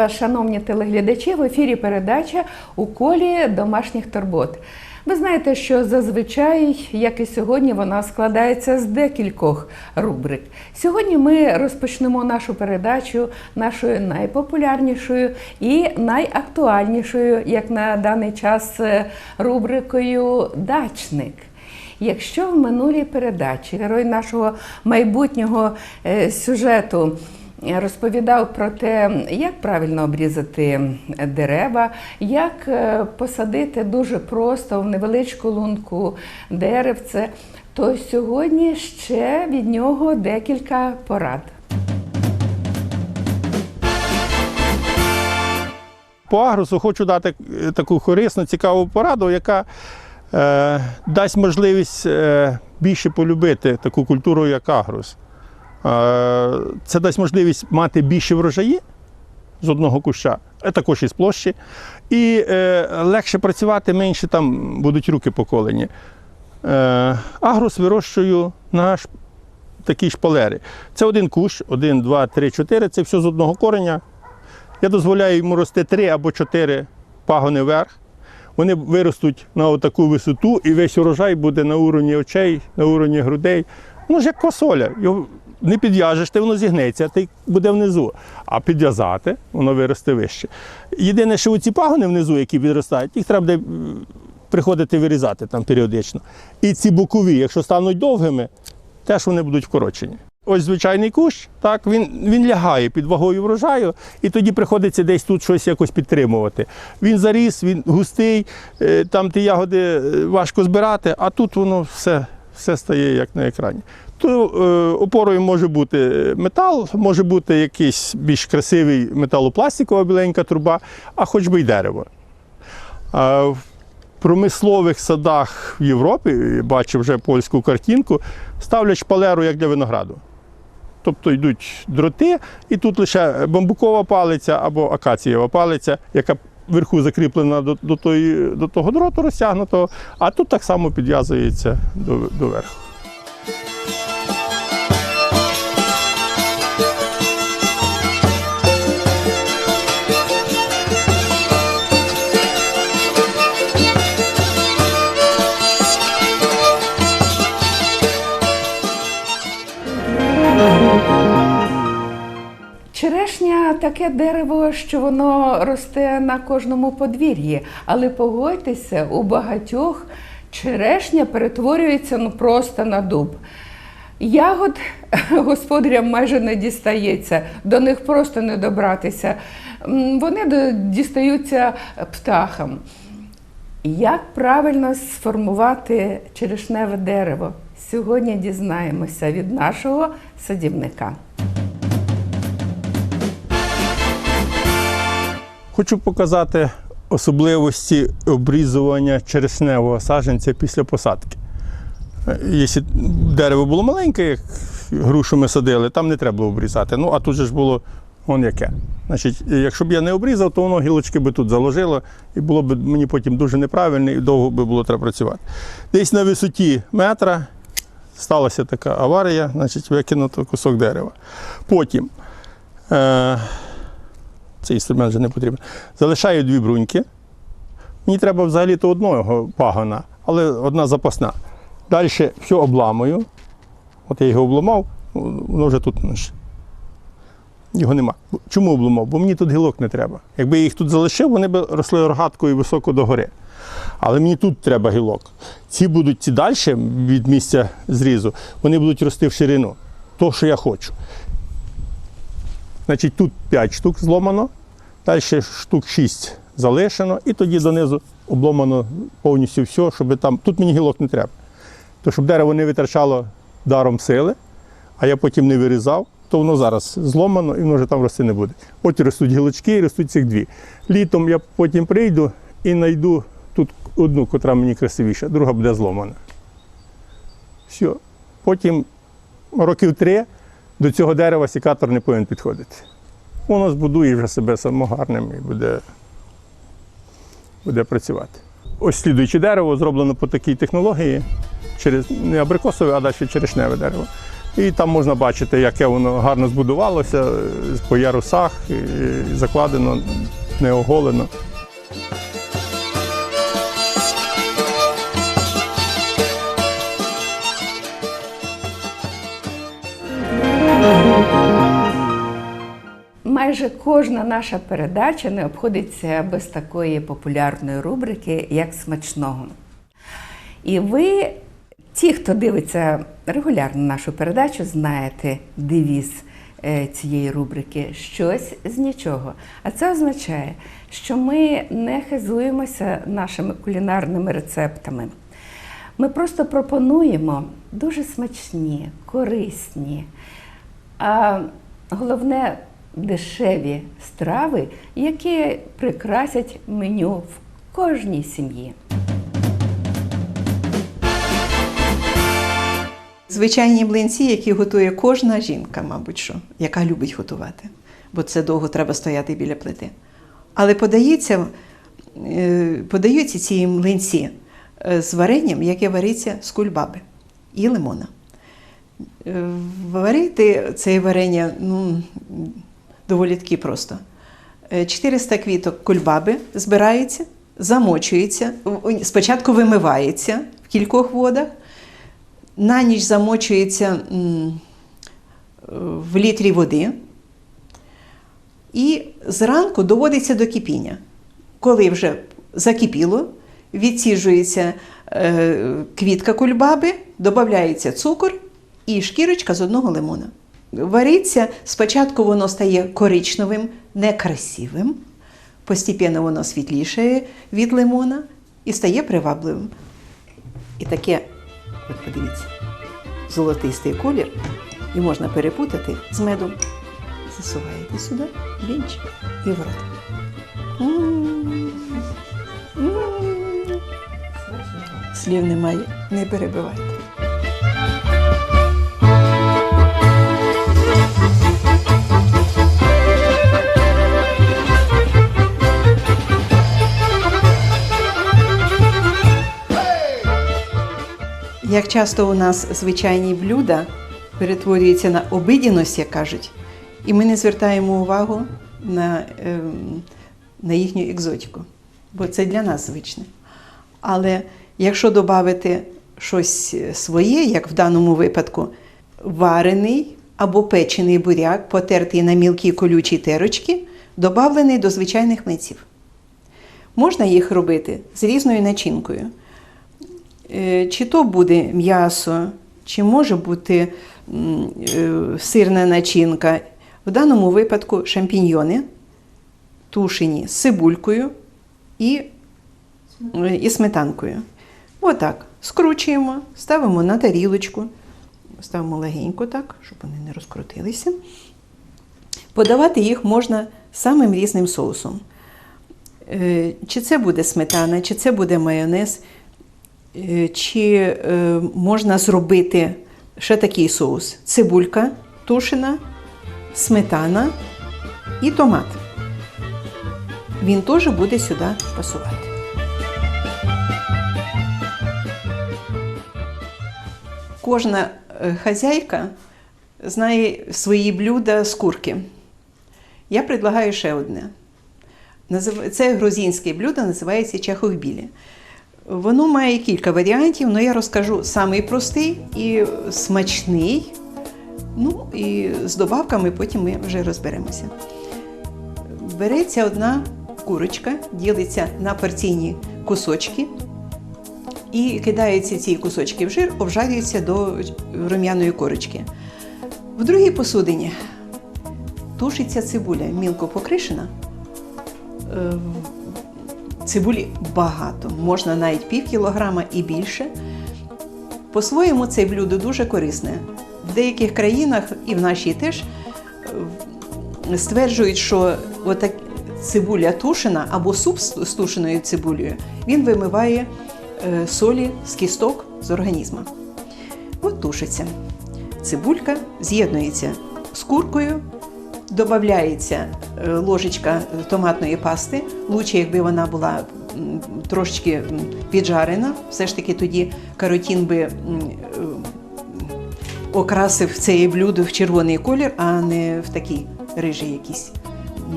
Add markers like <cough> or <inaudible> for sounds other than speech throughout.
Вас, шановні телеглядачі. В ефірі передача у колі домашніх турбот. Ви знаєте, що зазвичай, як і сьогодні, вона складається з декількох рубрик. Сьогодні ми розпочнемо нашу передачу нашою найпопулярнішою і найактуальнішою, як на даний час, е, рубрикою Дачник. Якщо в минулій передачі герой нашого майбутнього е, сюжету розповідав про те, як правильно обрізати дерева, як е, посадити дуже просто в невеличку лунку деревце, то сьогодні ще від нього декілька порад. По агросу хочу дати е, таку корисну, цікаву пораду, яка е, дасть можливість е, більше полюбити таку культуру, як агрос. Е, це дасть можливість мати більше врожаї з одного куща, а також із площі. І е, легше працювати, менше там будуть руки поколені. Е, агрос вирощую на такі шпалери. Це один кущ, один, два, три, чотири. Це все з одного кореня. Я дозволяю йому рости три або чотири пагони вверх. Вони виростуть на таку висоту, і весь урожай буде на уровні очей, на уровні грудей. Ну ж як косоля. Не підв'яжеш, ти воно зігнеться, ти буде внизу. А підв'язати, воно виросте вище. Єдине, що ці пагони внизу, які відростають, їх треба буде приходити вирізати там періодично. І ці бокові, якщо стануть довгими, теж вони будуть вкорочені. Ось звичайний кущ, так, він, він лягає під вагою врожаю, і тоді приходиться десь тут щось якось підтримувати. Він заріс, він густий, е, там ті ягоди е, важко збирати, а тут воно все, все стає як на екрані. То е, опорою може бути метал, може бути якийсь більш красивий металопластикова біленька труба, а хоч би й дерево. А в промислових садах в Європі, бачив вже польську картинку, ставлять шпалеру як для винограду. Тобто йдуть дроти, і тут лише бамбукова палиця або акацієва палиця, яка вверху закріплена до, до, тої, до того дроту розтягнутого, а тут так само підв'язується до, до верху. Таке дерево, що воно росте на кожному подвір'ї, але погодьтеся, у багатьох черешня перетворюється ну просто на дуб. Ягод <laughs> господарям майже не дістається, до них просто не добратися. Вони дістаються птахам. Як правильно сформувати черешневе дерево? Сьогодні дізнаємося від нашого садівника. Хочу показати особливості обрізування черешневого саджанця після посадки. Якщо дерево було маленьке, як грушу ми садили, там не треба було обрізати. Ну, а тут же ж було он яке. Значить, якщо б я не обрізав, то воно гілочки би тут заложило, і було б мені потім дуже неправильно і довго би було треба працювати. Десь на висоті метра сталася така аварія, значить, викинуто кусок дерева. Потім. Е- цей інструмент вже не потрібен. Залишаю дві бруньки. Мені треба взагалі то одного пагона, але одна запасна. Далі все обламую. От я його обламав, воно вже тут. Його нема. Чому обламав? Бо мені тут гілок не треба. Якби я їх тут залишив, вони б росли рогаткою високо догори. Але мені тут треба гілок. Ці будуть ці далі від місця зрізу, вони будуть рости в ширину. То, що я хочу. Значить, тут 5 штук зломано, далі штук 6 залишено, і тоді донизу обломано повністю все, щоб там. Тут мені гілок не треба. То щоб дерево не витрачало даром сили, а я потім не вирізав, то воно зараз зломано і воно вже там рости не буде. От ростуть гілочки, і ростуть цих дві. Літом я потім прийду і знайду тут одну, котра мені красивіша, друга буде зломана. Все. Потім років три до цього дерева сікатор не повинен підходити. Воно збудує вже себе самогарним і буде, буде працювати. Ось слідуюче дерево зроблено по такій технології, через не абрикосове, а далі черешневе дерево. І там можна бачити, яке воно гарно збудувалося е, по ярусах, закладено, не оголено. Майже кожна наша передача не обходиться без такої популярної рубрики, як смачного. І ви, ті, хто дивиться регулярно нашу передачу, знаєте девіз е, цієї рубрики щось з нічого. А це означає, що ми не хизуємося нашими кулінарними рецептами. Ми просто пропонуємо дуже смачні, корисні, а головне дешеві страви, які прикрасять меню в кожній сім'ї. Звичайні млинці, які готує кожна жінка, мабуть, що, яка любить готувати, бо це довго треба стояти біля плити. Але подається, е, подаються ці млинці е, з варенням, яке вариться з кульбаби і лимона. Е, Варити це варення ну, доволі таки просто. Е, 400 квіток кульбаби збирається, замочується, спочатку вимивається в кількох водах, на ніч замочується в літрі води і зранку доводиться до кипіння. Коли вже закипіло, відсіжується е, квітка кульбаби, додається цукор і шкірочка з одного лимона. Вариться, спочатку воно стає коричневим, некрасивим, постепенно воно світлішає від лимона і стає привабливим. І таке, от подивіться, золотистий колір, і можна перепутати з медом. Засуваєте сюди, вінчик і в рот. М. М. Слів немає, не перебивайте. Як часто у нас звичайні блюда перетворюються на обидяність, як кажуть, і ми не звертаємо увагу на, ем, на їхню екзотику, бо це для нас звичне. Але якщо додати щось своє, як в даному випадку, варений або печений буряк, потертий на мілкі колючі терочки, додавлений до звичайних млинців. Можна їх робити з різною начинкою. Е, Чи то буде м'ясо, чи може бути е, сирна начинка. В даному випадку шампіньйони тушені з цибулькою і, е, і сметанкою. Отак. Скручуємо, ставимо на тарілочку, ставимо легенько так, щоб вони не розкрутилися. Подавати їх можна самим різним соусом. Чи це буде сметана, чи це буде майонез, чи е, можна зробити ще такий соус: цибулька тушена, сметана і томат. Він теж буде сюди пасувати. Кожна е, хазяйка знає свої блюда з курки. Я предлагаю ще одне. Це грузинське блюдо, називається чахохбілі. Воно має кілька варіантів, але я розкажу самий простий і смачний. Ну і з добавками потім ми вже розберемося. Береться одна курочка, ділиться на порційні кусочки і кидаються ці кусочки в жир, обжарюються до рум'яної корочки. В другій посудині тушиться цибуля, мілко покришена. Цибулі багато, можна навіть пів кілограма і більше. По-своєму, це блюдо дуже корисне. В деяких країнах, і в нашій теж, е, стверджують, що отак цибуля тушена або суп з з тушеною цибулею, він вимиває е, солі з кісток з організму. От тушиться. Цибулька з'єднується з куркою, додається е, ложечка томатної пасти. Лучше, якби вона була трошечки піджарена, все ж таки тоді каротін би е, окрасив це блюдо в червоний колір, а не в такий рижий якийсь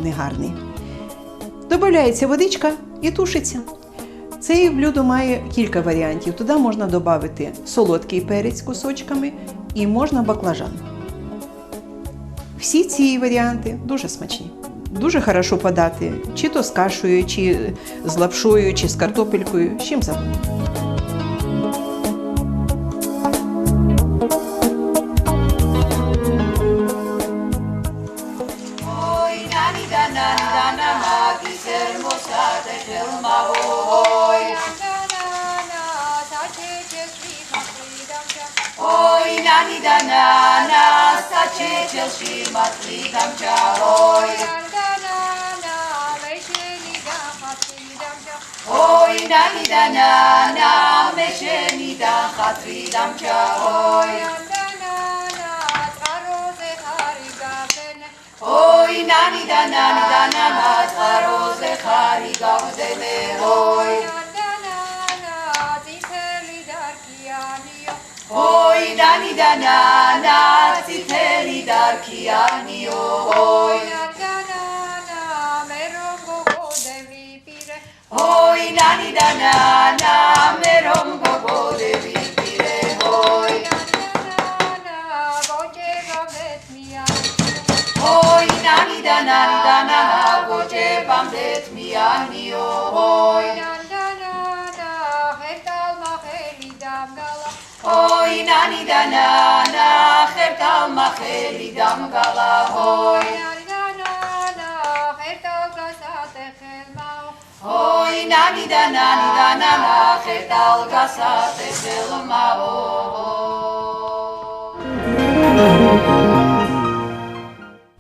негарний. Додається водичка і тушиться. Це блюдо має кілька варіантів. Туди можна додати солодкий перець кусочками і можна баклажан. Всі ці варіанти дуже смачні. Дуже хорошо подати, чи то з кашею, чи з лапшою, чи з картопелькою, з чим завгодно. Ой, nani da nana, sa cecel și ნანიდან ანა საჩეჩელში მათლი დამჭაროი ოი ნანიდან ანა მე შენი დახატრი დამჭაროი ოი ნანიდან ანა წყაროზე ხარი გავზენე ოი Oi dani dana na titeli darki anio oi Oi nani danana dam gala nani da nani da nana, hertal gasate selma oi.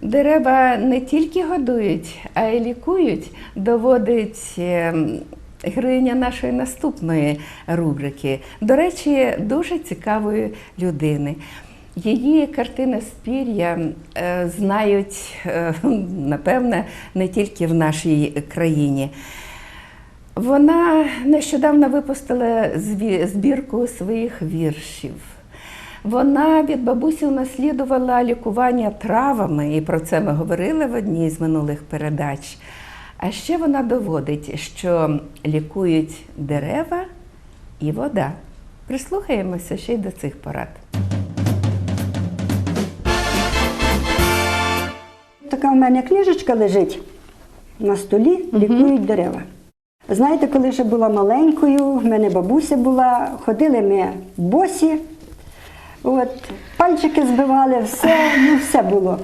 Дерева не тільки годують, а й лікують, доводить ем, героїня нашої наступної рубрики. До речі, дуже цікавої людини. Її картини з пір'я е, знають, е, напевне, не тільки в нашій країні. Вона нещодавно випустила збірку своїх віршів. Вона від бабусі унаслідувала лікування травами, і про це ми говорили в одній з минулих передач. А ще вона доводить, що лікують дерева і вода. Прислухаємося ще й до цих порад. Така в мене книжечка лежить на столі, лікують дерева. Знаєте, коли ще була маленькою, в мене бабуся була, ходили ми босі, от, пальчики збивали, все, ну все було.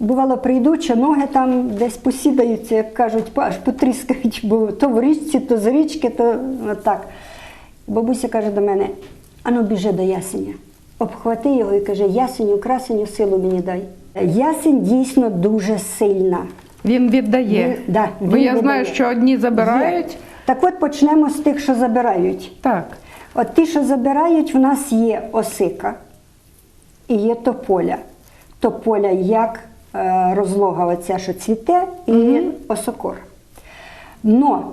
Бувало, прийду, чи ноги там десь посідаються, як кажуть, аж потріскають, бо то в річці, то з річки, то так. Бабуся каже до мене: ану біжи до ясеня. Обхвати його і каже, ясеню, красеню, силу мені дай. Ясень дійсно дуже сильна. Він віддає. Він- да, Бо він я знаю, що одні забирають. Є. Так от почнемо з тих, що забирають. Так. От ті, що забирають, в нас є осика і є тополя. Тополя як розлога оця, що цвіте, і осокор. Но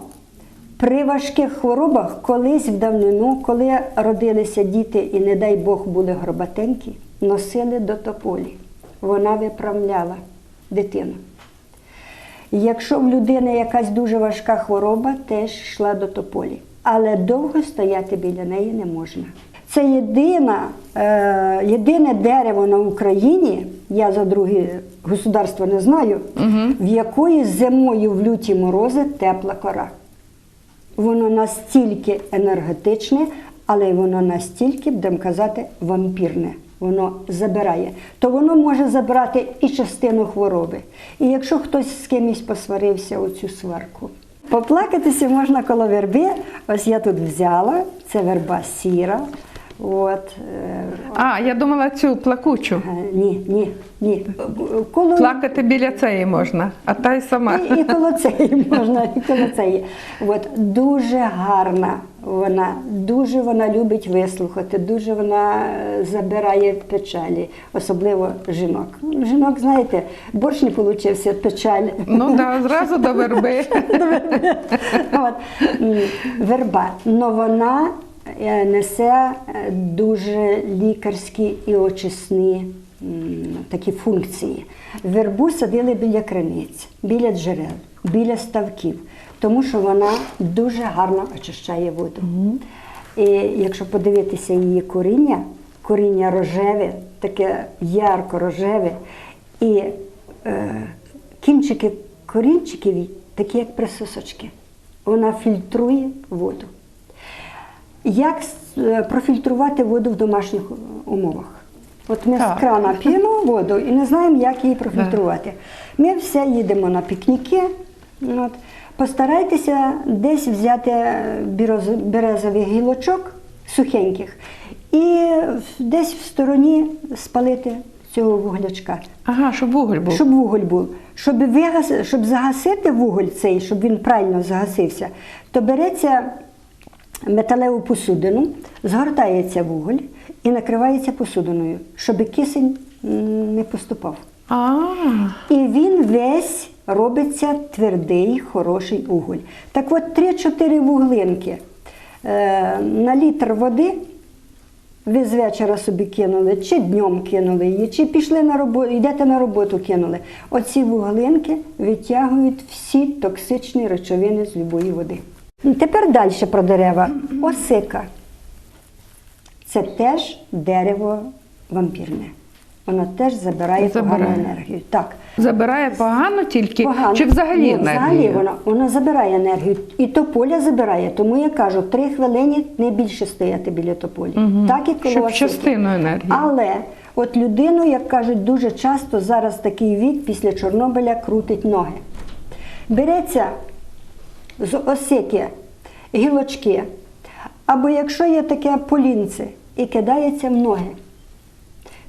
при важких хворобах колись в давнину, коли родилися діти і, не дай Бог, були горбатенькі, носили до тополі. Вона виправляла дитину. Якщо в людини якась дуже важка хвороба, теж йшла до тополі. Але довго стояти біля неї не можна. Це єдина, е, єдине дерево на Україні, я за другі государства не знаю, в якої зимою в люті морози тепла кора. Воно настільки енергетичне, але воно настільки, будемо казати, вампірне. Воно забирає. То воно може забрати і частину хвороби. І якщо хтось з кимось посварився оцю сварку. Поплакатися можна коло верби. Ось я тут взяла, це верба сіра. От, е, А, я думала цю плакучу. е, ні, ні, ні. Коло, Плакати біля цієї можна, а та й сама. і, і коло цієї <laughs> можна, і коло цієї. От, дуже гарна вона, дуже вона любить вислухати, дуже вона е, забирає печалі, особливо жінок. Ну, Жінок, знаєте, борщ не получився печаль. Ну да, зразу до верби. <laughs> От, верба. Но вона несе е, дуже лікарські і очисні такі функції. Вербу садили біля криниць, біля джерел, біля ставків, тому що вона дуже гарно очищає воду. І якщо подивитися її коріння, коріння рожеве, таке ярко-рожеве, і е, кінчики корінчиків такі, як присосочки. Вона фільтрує воду. Як е, профільтрувати воду в домашніх умовах? От ми Так. з крана п'ємо воду і не знаємо, як її профільтрувати. Ми все їдемо на пікніки. От. Постарайтеся десь взяти е, березових гілочок сухеньких і десь в стороні спалити цього вуглячка. Ага, щоб вуголь був. Щоб вуголь був. Щоб, вигас... щоб загасити вуголь цей, щоб він правильно загасився, то береться металеву посудину, згортається вуголь і накривається посудиною, щоб кисень не поступав. А, І він весь робиться твердий, хороший уголь. Так от 3-4 вуглинки е, на літр води ви з вечора собі кинули, чи днем кинули її, чи пішли на роботу, йдете на роботу, кинули. Оці вуглинки витягують всі токсичні речовини з любої води. Тепер далі про дерева. Осика. Це теж дерево вампірне. Воно теж забирає, Забирає. погану енергію. Так. забирає погано тільки, Погано. чи взагалі Ні, енергію? Взагалі воно, воно забирає енергію. І тополя забирає. Тому я кажу, три хвилини не більше стояти біля тополі. Так і коло Щоб осики. частину енергії. Але от людину, як кажуть, дуже часто зараз такий вік після Чорнобиля крутить ноги. Береться з осики гілочки, або якщо є таке полінце, і кидається в ноги.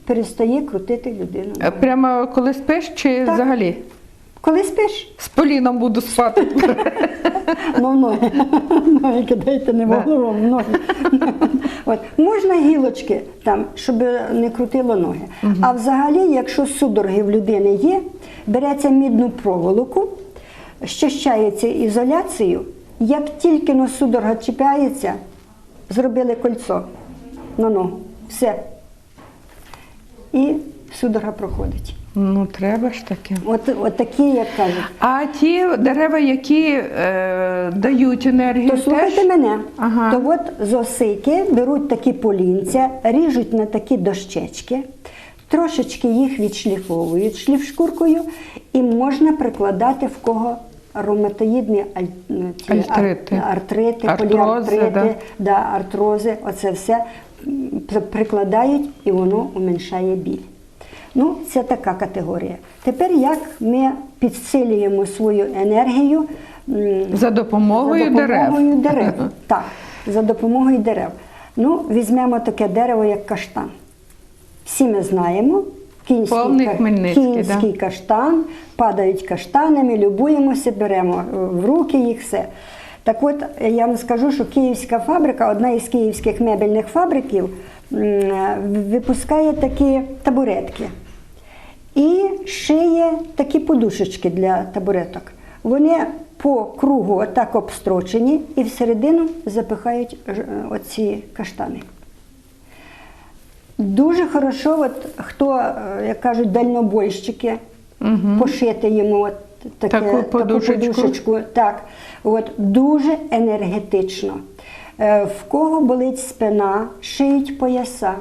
Перестає крутити людину. Е, Прямо коли спиш, чи Так. взагалі? Коли спиш, З поліном буду спати. <laughs> Ну, в ноги. <laughs> Ноги кидайте не в Да. голову, в ноги. <laughs> От. Можна гілочки, там, щоб не крутило ноги. А взагалі, якщо судороги в людини є, береться мідну проволоку, щищається ізоляцією. Як тільки но судорога чіпляється, зробили кольцо на ногу. Все. І судорога проходить. ну, треба ж таке. От, от такі, як кажуть. А ті дерева, які е, дають енергію, То слухайте теж? мене. Ага. То от з осики беруть такі полінця, ріжуть на такі дощечки, трошечки їх відшліфовують шліфшкуркою, і можна прикладати в кого роматоїдні аль... ці Артрити. артрити, Артрози, поліартрити, да. Да, артрози, оце все прикладають і воно уменшає біль. Ну, це така категорія. Тепер як ми підсилюємо свою енергію За допомогою, за допомогою дерев. дерев. <laughs> Так, за допомогою дерев. Ну, візьмемо таке дерево, як каштан. Всі ми знаємо. Кінський, Повний Хмельницький, кінський да. каштан, падають каштани, ми любуємося, беремо е, в руки їх все. Так от е, я вам скажу, що київська фабрика, одна із київських мебельних фабриків, е, випускає такі табуретки. І шиє такі подушечки для табуреток. Вони по кругу отак обстрочені і всередину запихають оці каштани. Дуже хорошо, от, хто, е, як кажуть, дальнобойщики, пошити йому от таке, Таку подушечку. подушечку. Так, от, дуже енергетично. Е, В кого болить спина, шиють пояса,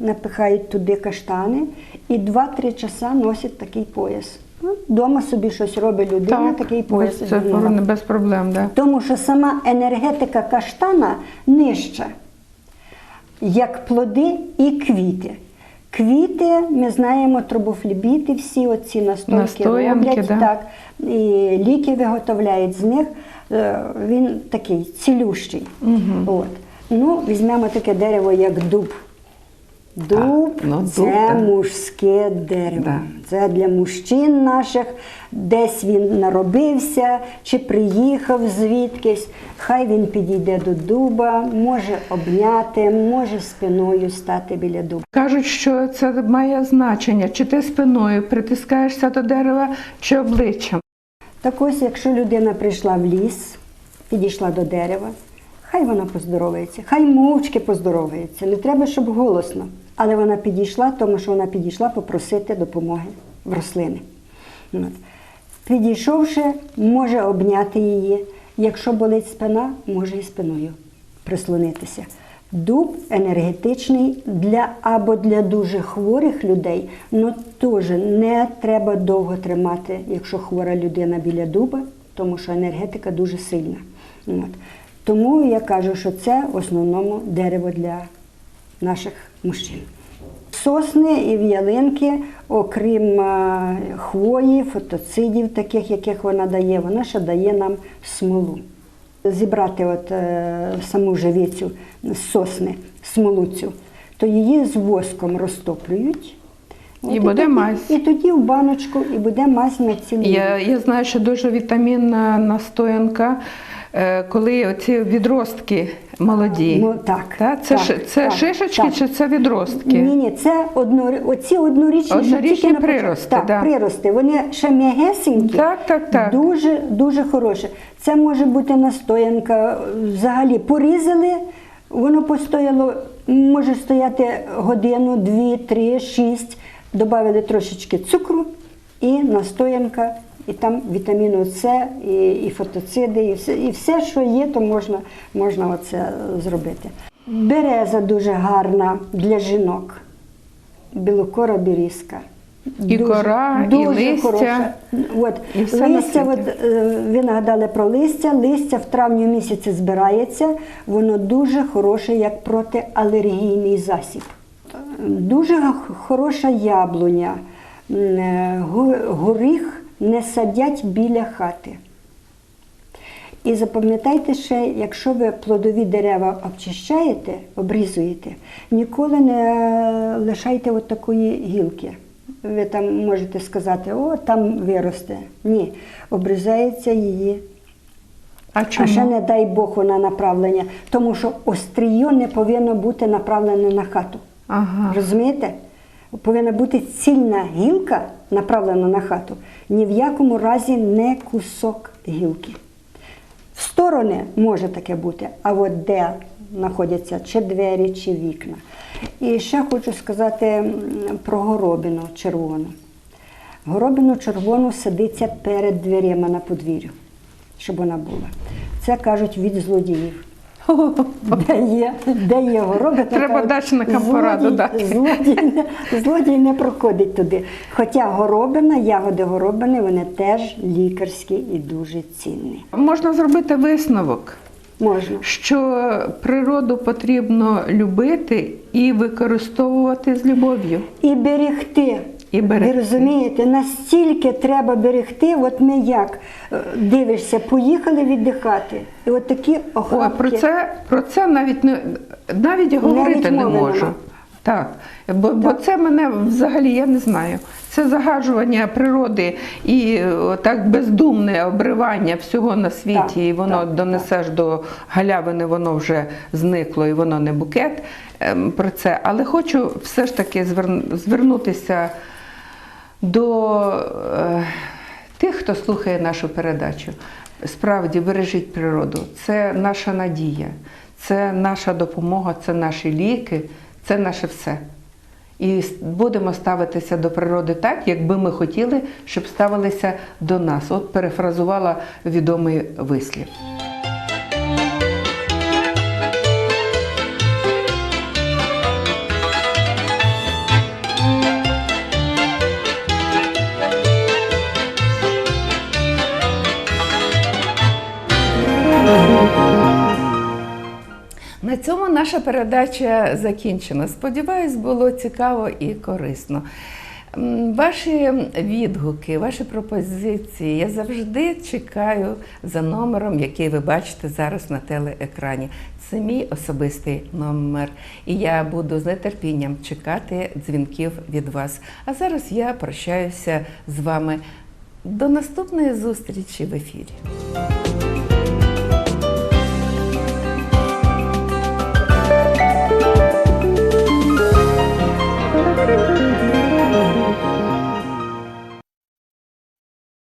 напихають туди каштани і 2-3 часа носять такий пояс. Ну, Дома собі щось робить людина, такий пояс. це без проблем, да. Тому що сама енергетика каштана нижча, як плоди і квіти. Квіти, ми знаємо, трубофлібіти, всі оці настойки Настоянки, роблять, да. так, і ліки виготовляють з них. Е, Він такий цілющий. От. Ну, візьмемо таке дерево, як дуб. Дуб ну, дуб, це да. мужське дерево. Да. Це для мужчин наших, десь він наробився чи приїхав звідкись. Хай він підійде до дуба, може обняти, може спиною стати біля дуба. Кажуть, що це має значення, чи ти спиною притискаєшся до дерева, чи обличчям. Так ось, якщо людина прийшла в ліс, підійшла до дерева, Хай вона поздоровається, хай мовчки поздоровається. Не треба, щоб голосно. Але вона підійшла, тому що вона підійшла попросити допомоги в рослини. Підійшовши, може обняти її. Якщо болить спина, може і спиною прислонитися. Дуб енергетичний для або для дуже хворих людей, але теж не треба довго тримати, якщо хвора людина біля дуба, тому що енергетика дуже сильна. От. Тому я кажу, що це в основному дерево для наших мужчин. Сосни і в'ялинки, окрім е, хвої, фотоцидів, таких, яких вона дає, вона ще дає нам смолу. Зібрати от, е, саму живицю з сосни, смолу цю, то її з воском розтоплюють. І буде тоді- мазь. І тоді в баночку, і буде мазь на цілий Я, я знаю, що дуже вітамінна настоянка, коли оці відростки молоді. Ну, так, Та? Це, так, ши- це так, шишечки так. чи це відростки? Ні, ні, це одно, оці однорічні, що Однорічні тільки прирости, Так, да. прирости. Вони ще м'ягесенькі. Так, так, так. Дуже, дуже хороше. Це може бути настоянка. Взагалі порізали, воно постояло, може стояти годину, дві, три, шість. Добавили трошечки цукру і настоянка, і там вітаміну С, і, і фотоциди, і все, і все, що є, то можна, можна оце зробити. Береза дуже гарна для жінок. Білокора бірізка. І кора, і листя, хороша. От, і все листя, от, е, ви нагадали про листя. Листя в травні місяці збирається. Воно дуже хороше, як протиалергійний засіб. Дуже хороша яблуня. Е, Горіх не садять біля хати. І запам'ятайте ще, якщо ви плодові дерева обчищаєте, обрізуєте, ніколи не лишайте от такої гілки. Ви там можете сказати, о, там виросте. Ні, обрізається її. А чому? А ще не дай Бог вона направлення, тому що остріє не повинно бути направлене на хату. Ага. Розумієте? Повинна бути цільна гілка направлена на хату. Ні в якому разі не кусок гілки. В сторони може таке бути, а от де знаходяться чи двері, чи вікна. І ще хочу сказати про горобину червону. Горобину червону садиться перед дверима на подвір'ю, щоб вона була. Це кажуть від злодіїв. Де є, де є горобина, Треба дачникам пораду дати. Злодій не, злодій не проходить туди. Хоча горобина, ягоди горобини, вони теж лікарські і дуже цінні. Можна зробити висновок, Можна. що природу потрібно любити і використовувати з любов'ю. І берегти. І берегти. Ви розумієте, настільки треба берегти, от ми як е, дивишся, поїхали віддихати. І от такі Ой, охапки. про це, про це навіть не навіть говорити не можу. нема. Так, бо, бо це мене взагалі я не знаю. Це загаджування природи і так бездумне обривання всього на світі, Так, і воно так, донесеш до галявини, воно вже зникло і воно не букет ем, про це. Але хочу все ж таки звернутися до е, тих, хто слухає нашу передачу. Справді бережіть природу. Це наша надія, це наша допомога, це наші ліки, це наше все. І будемо ставитися до природи так, якби ми хотіли, щоб ставилися до нас. От перефразувала відомий вислів. Цьому наша передача закінчена. Сподіваюсь, було цікаво і корисно. Ваші відгуки, ваші пропозиції я завжди чекаю за номером, який ви бачите зараз на телеекрані. Це мій особистий номер. І я буду з нетерпінням чекати дзвінків від вас. А зараз я прощаюся з вами. До наступної зустрічі в ефірі.